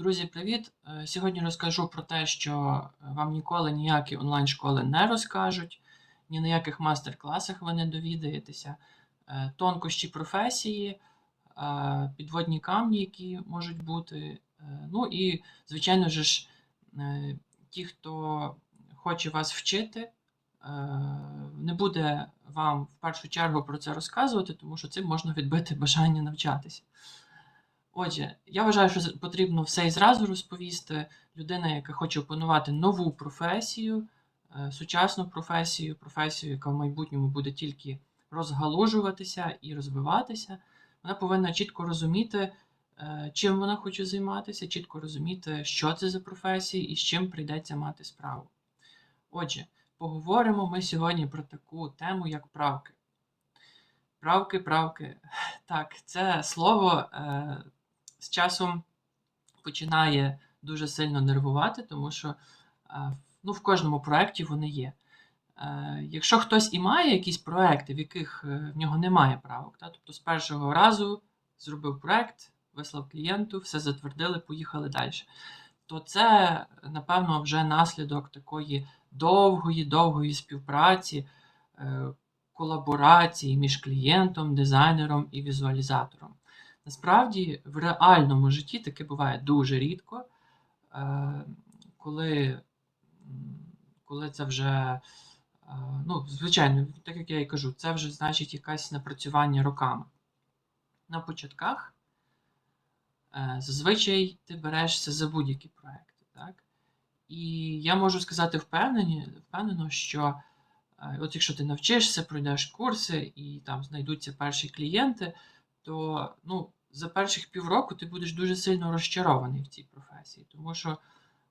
Друзі, привіт! Е, Сьогодні розкажу про те, що е, вам ніколи ніякі онлайн-школи не розкажуть, ні на яких мастер-класах ви не довідаєтеся. Е, Тонкощі професії, підводні камні, які можуть бути. Ну і, звичайно ж, ті, хто хоче вас вчити, не буде вам в першу чергу про це розказувати, тому що цим можна відбити бажання навчатися. Отже, я вважаю, що потрібно все і зразу розповісти. Людина, яка хоче опанувати нову професію, е, сучасну професію, професію, яка в майбутньому буде тільки розгалужуватися і розвиватися, вона повинна чітко розуміти, е, чим вона хоче займатися, чітко розуміти, що це за професія і з чим прийдеться мати справу. Отже, поговоримо ми сьогодні про таку тему, як правки. Правки, правки. Так, це слово е, з часом починає дуже сильно нервувати, тому що е, ну, в кожному проєкті вони є. Е, якщо хтось і має якісь проекти, в яких е, в нього немає правок, та, тобто з першого разу зробив проект, вислав клієнту, все затвердили, поїхали далі, то це, напевно, вже наслідок такої довгої, довгої співпраці. колаборації між клієнтом, дизайнером і візуалізатором. Насправді, в реальному житті таке буває дуже рідко, е, коли, коли це вже, е, ну, звичайно, так як я і кажу, це вже значить якесь напрацювання роками. На початках е, зазвичай ти берешся за будь-які проекти. Так? І я можу сказати впевнено, що От якщо ти навчишся, пройдеш курси і там знайдуться перші клієнти, то ну, за перших півроку ти будеш дуже сильно розчарований в цій професії, тому що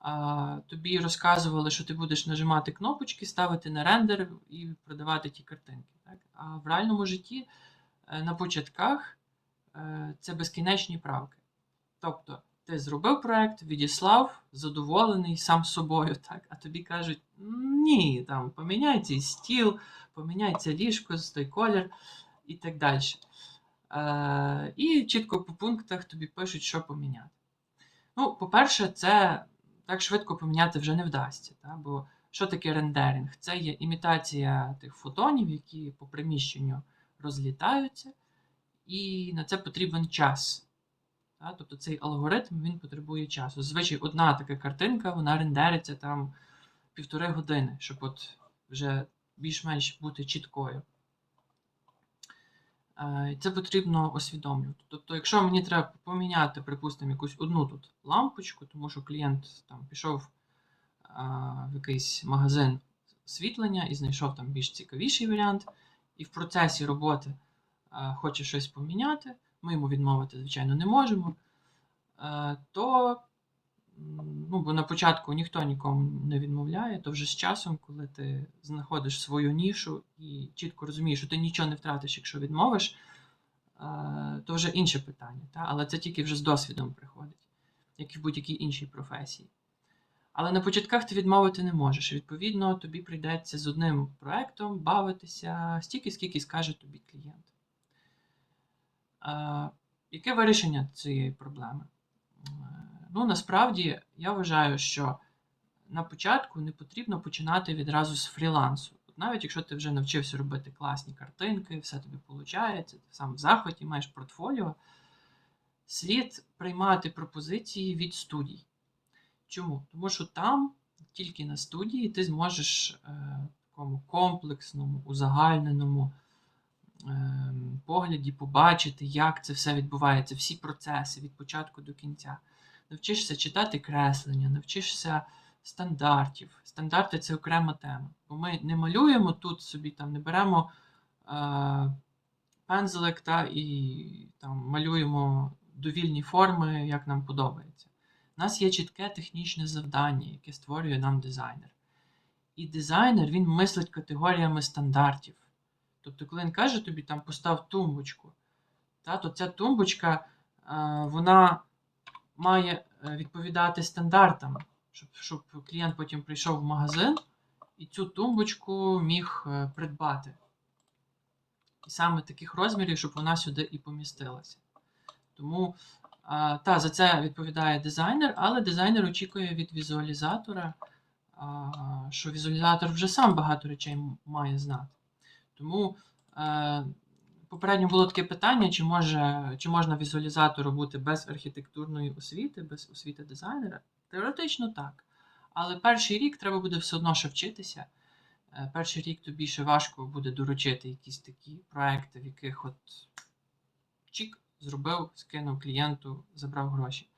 а, тобі розказували, що ти будеш нажимати кнопочки, ставити на рендер і продавати ті картинки. Так? А в реальному житті е, на початках е, це безкінечні правки. Тобто ти зробив проект, відіслав, задоволений сам собою, так, а тобі кажуть, ні, там поміняй цей стіл, поміняй це ліжко, той колір і так далі. Е, і чітко по пунктах тобі пишуть, що поміняти. Ну, по-перше, це так швидко поміняти вже не вдасться. Та? Бо що таке рендеринг? Це є імітація тих фотонів, які по приміщенню розлітаються, і на це потрібен час. Та? Тобто цей алгоритм він потребує часу. Зазвичай одна така картинка, вона рендериться там півтори години, щоб от вже більш-менш бути чіткою. Е, Це потрібно усвідомлювати. Тобто, якщо мені треба поміняти, припустимо, якусь одну тут лампочку, тому що клієнт там пішов а, в якийсь магазин освітлення і знайшов там більш цікавіший варіант, і в процесі роботи а, хоче щось поміняти, ми йому відмовити, звичайно, не можемо, е, то ну, бо на початку ніхто нікому не відмовляє, то вже з часом, коли ти знаходиш свою нішу і чітко розумієш, що ти нічого не втратиш, якщо відмовиш, е, то вже інше питання. Та? Але це тільки вже з досвідом приходить, як і в будь-якій іншій професії. Але на початках ти відмовити не можеш. Відповідно, тобі прийдеться з одним проектом бавитися стільки, скільки скаже тобі клієнт. Е, яке вирішення цієї проблеми? Ну, насправді, я вважаю, що на початку не потрібно починати відразу з фрілансу. От навіть якщо ти вже навчився робити класні картинки, все тобі виходить, ти сам в захваті маєш портфоліо, слід приймати пропозиції від студій. Чому? Тому що там, тільки на студії, ти зможеш е, такому комплексному, узагальненому е, погляді побачити, як це все відбувається, всі процеси від початку до кінця. Навчишся читати креслення, навчишся стандартів. Стандарти це окрема тема. Бо ми не малюємо тут собі, там не беремо е, пензлик та, і там, малюємо довільні форми, як нам подобається. У нас є чітке технічне завдання, яке створює нам дизайнер. І дизайнер він мислить категоріями стандартів. Тобто, коли він каже тобі, там постав тумбочку, та, то ця тумбочка е, вона має е, відповідати стандартам, щоб, щоб клієнт потім прийшов в магазин і цю тумбочку міг е, придбати. І саме таких розмірів, щоб вона сюди і помістилася. Тому А, та, за це відповідає дизайнер, але дизайнер очікує від візуалізатора, що візуалізатор вже сам багато речей має знати. Тому е, попередньо було таке питання, чи, може, чи можна візуалізатору бути без архітектурної освіти, без освіти дизайнера. Теоретично так. Але перший рік треба буде все одно ще вчитися. Е, Перший рік тобі ще важко буде доручити якісь такі проекти, в яких от чік, зробив, скинув клієнту, забрав гроші.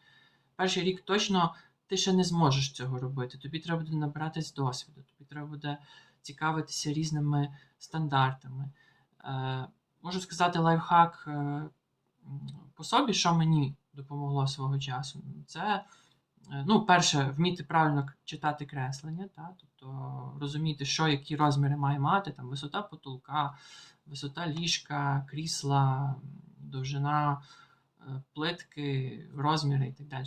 Перший рік точно ти ще не зможеш цього робити. Тобі треба буде набиратись досвіду, тобі треба буде цікавитися різними стандартами. Можу сказати лайфхак е, по собі, що мені допомогло свого часу. Це, е, ну, перше, вміти правильно читати креслення, та? тобто розуміти, що які розміри має мати, там, висота потолка, висота ліжка, крісла, довжина е, плитки, розміри і так далі.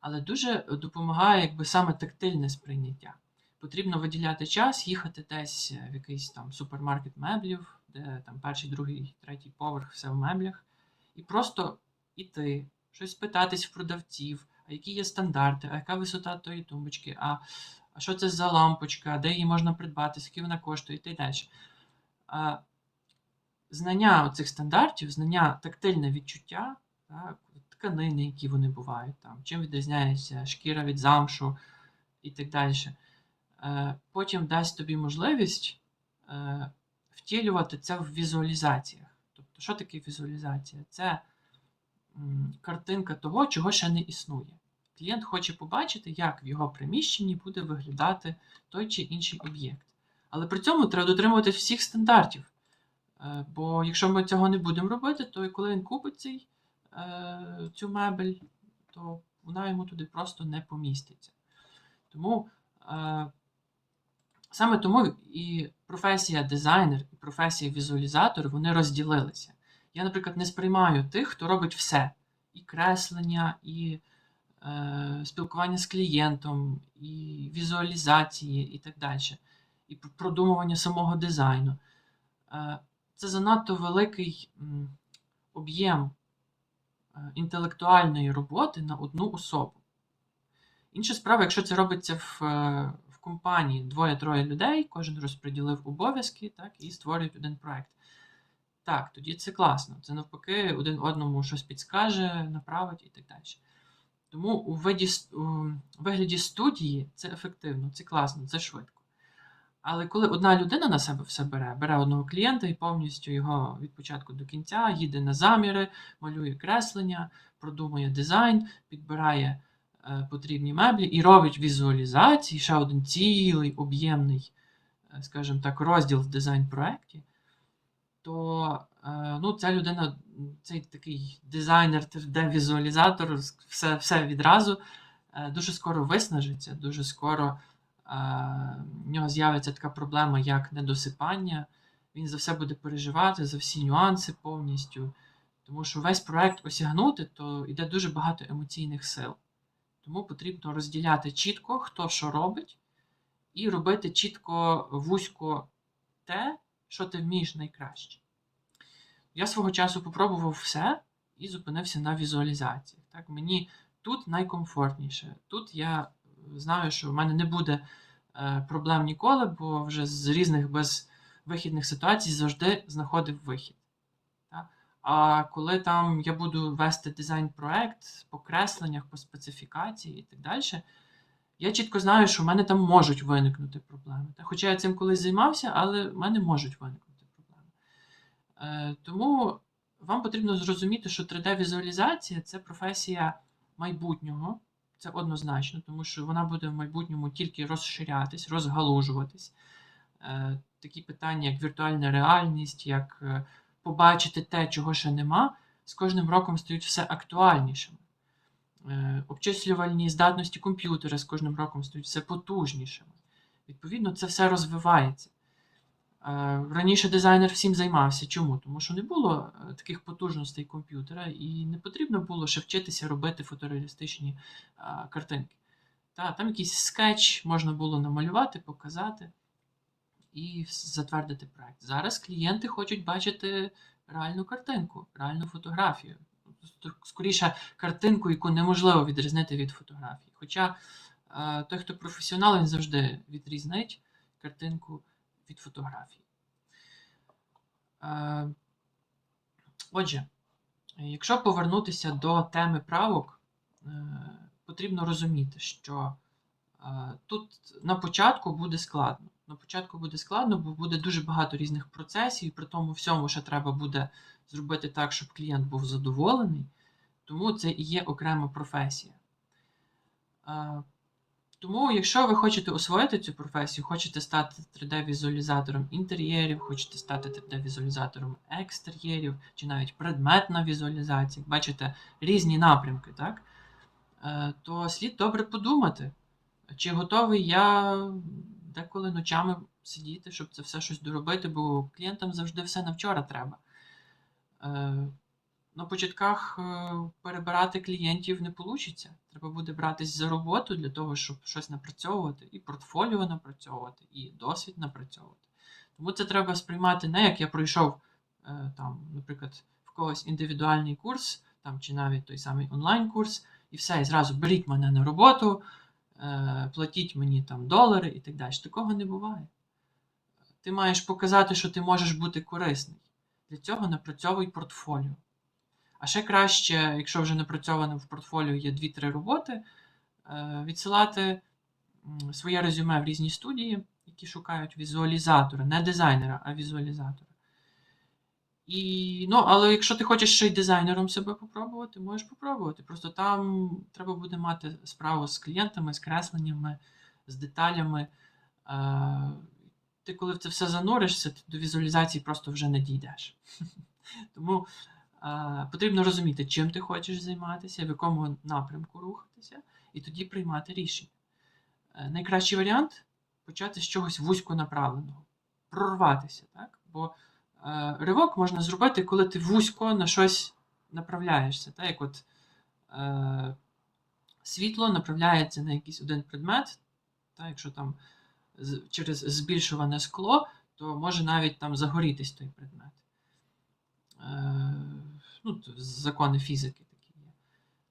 Але дуже допомагає якби саме тактильне сприйняття. Потрібно виділяти час, їхати десь в якийсь там супермаркет меблів, де там перший, другий, третій поверх, все в меблях, і просто іти, щось питатись в продавців, а які є стандарти, а яка висота тої тумбочки, а, а що це за лампочка, де її можна придбати, скільки вона коштує і так далі. Знання цих стандартів, знання тактильне відчуття, так, тканини, які вони бувають, там, чим відрізняється шкіра від замшу і так далі. Е, потім дасть тобі можливість е, втілювати це в візуалізаціях. Тобто, що таке візуалізація? Це картинка того, чого ще не існує. Клієнт хоче побачити, як в його приміщенні буде виглядати той чи інший об'єкт. Але при цьому треба дотримуватись всіх стандартів. Е, Бо якщо ми цього не будемо робити, то і коли він купить цей, цю мебель, то вона йому туди просто не поміститься. Тому саме тому і професія дизайнер, і професія візуалізатор вони розділилися. Я, наприклад, не сприймаю тих, хто робить все: і креслення, і е, спілкування з клієнтом, і візуалізації, і так далі, і продумування самого дизайну. Е, це занадто великий об'єм е, інтелектуальної роботи на одну особу. Інша справа, якщо це робиться в, е, компанії двоє-троє людей, кожен розподілив обов'язки так, і створюють один проект. Так, тоді це класно. Це навпаки один одному щось підскаже, направить і так далі. Тому у, виді, у вигляді студії це ефективно, це класно, це швидко. Але коли одна людина на себе все бере, бере одного клієнта і повністю його від початку до кінця їде на заміри, малює креслення, продумує дизайн, підбирає потрібні меблі і робить візуалізації, ще один цілий об'ємний, е, скажімо так, розділ в дизайн-проєкті, то е, ну, ця людина, цей такий дизайнер, 3D-візуалізатор, все, все відразу е, дуже скоро виснажиться, дуже скоро е, в нього з'явиться така проблема, як недосипання. Він за все буде переживати, за всі нюанси повністю. Тому що весь проект осягнути, то йде дуже багато емоційних сил. Тому потрібно розділяти чітко, хто що робить, і робити чітко вузько те, що ти вмієш найкраще. Я свого часу попробував все і зупинився на візуалізації. Так, мені тут найкомфортніше. Тут я знаю, що в мене не буде е, проблем ніколи, бо вже з різних безвихідних ситуацій завжди знаходив вихід. А коли там я буду вести дизайн-проект по кресленнях, по специфікації і так далі, я чітко знаю, що в мене там можуть виникнути проблеми. Та Хоча я цим колись займався, але в мене можуть виникнути проблеми. Е, тому вам потрібно зрозуміти, що 3D-візуалізація це професія майбутнього. Це однозначно, тому що вона буде в майбутньому тільки розширятись, розгалужуватись. Е, такі питання, як віртуальна реальність, як е, побачити те, чого ще нема, з кожним роком стають все актуальнішими. Е, обчислювальні здатності комп'ютера з кожним роком стають все потужнішими. Відповідно, це все розвивається. Е, Раніше дизайнер всім займався. Чому? Тому що не було е, таких потужностей комп'ютера, і не потрібно було ще вчитися робити фотореалістичні картинки. Та, там якийсь скетч можна було намалювати, показати і затвердити проект. Зараз клієнти хочуть бачити реальну картинку, реальну фотографію. скоріше картинку, яку неможливо відрізнити від фотографії. Хоча е, той, хто професіонал, він завжди відрізнить картинку від фотографії. Е, Отже, якщо повернутися до теми правок, е, потрібно розуміти, що тут на початку буде складно. На початку буде складно, бо буде дуже багато різних процесів, і при тому всьому, що треба буде зробити так, щоб клієнт був задоволений. Тому це і є окрема професія. Е, Тому, якщо ви хочете освоїти цю професію, хочете стати 3D-візуалізатором інтер'єрів, хочете стати 3D-візуалізатором екстер'єрів, чи навіть предметна візуалізація, бачите різні напрямки, так? Е, то слід добре подумати, чи готовий я деколи ночами сидіти, щоб це все щось доробити, бо клієнтам завжди все на вчора треба. Е, На початках е, перебирати клієнтів не вийде. Треба буде братись за роботу для того, щоб щось напрацьовувати, і портфоліо напрацьовувати, і досвід напрацьовувати. Тому це треба сприймати не як я пройшов, е, там, наприклад, в когось індивідуальний курс, там, чи навіть той самий онлайн-курс, і все, і зразу беріть мене на роботу, платіть мені там долари і так далі. Такого не буває. Ти маєш показати, що ти можеш бути корисний. Для цього напрацьовуй портфоліо. А ще краще, якщо вже напрацьовано в портфоліо є 2-3 роботи, е, відсилати своє резюме в різні студії, які шукають візуалізатора, не дизайнера, а візуалізатора. І, ну, але якщо ти хочеш ще й дизайнером себе попробувати, можеш попробувати. Просто там треба буде мати справу з клієнтами, з кресленнями, з деталями. Е, Ти, коли в це все зануришся, ти до візуалізації просто вже не дійдеш. Тому е, потрібно розуміти, чим ти хочеш займатися, в якому напрямку рухатися, і тоді приймати рішення. Е, Найкращий варіант почати з чогось вузьконаправленого, прорватися. Так? Бо ривок можна зробити, коли ти вузько на щось направляєшся. Так? Як от е, світло направляється на якийсь один предмет, так? якщо там через збільшуване скло, то може навіть там загорітись той предмет. Е, ну, закони фізики такі є.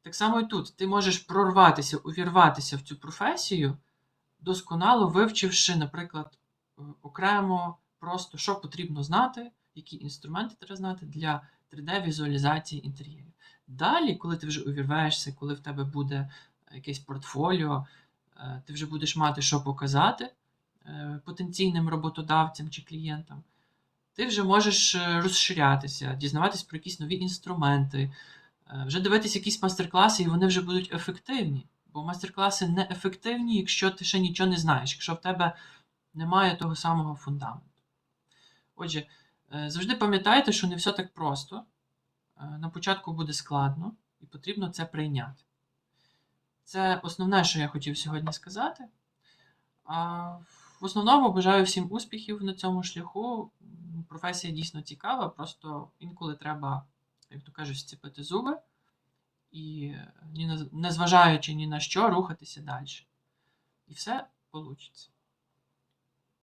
Так само і тут. Ти можеш прорватися, увірватися в цю професію, досконало вивчивши, наприклад, е, окремо просто, що потрібно знати, які інструменти треба знати для 3D-візуалізації інтер'єрів. Далі, коли ти вже увірваєшся, коли в тебе буде якесь портфоліо, е, ти вже будеш мати, що показати е, потенційним роботодавцям чи клієнтам, ти вже можеш е, розширятися, дізнаватись про якісь нові інструменти, е, вже дивитись якісь майстер-класи, і вони вже будуть ефективні. Бо майстер-класи не ефективні, якщо ти ще нічого не знаєш, якщо в тебе немає того самого фундаменту. Отже, е, завжди пам'ятайте, що не все так просто. Е, На початку буде складно, і потрібно це прийняти. Це основне, що я хотів сьогодні сказати. В основному бажаю всім успіхів на цьому шляху. Професія дійсно цікава, просто інколи треба, як то кажуть, зціпити зуби і е, незважаючи ні на що, рухатися далі. І все вийде.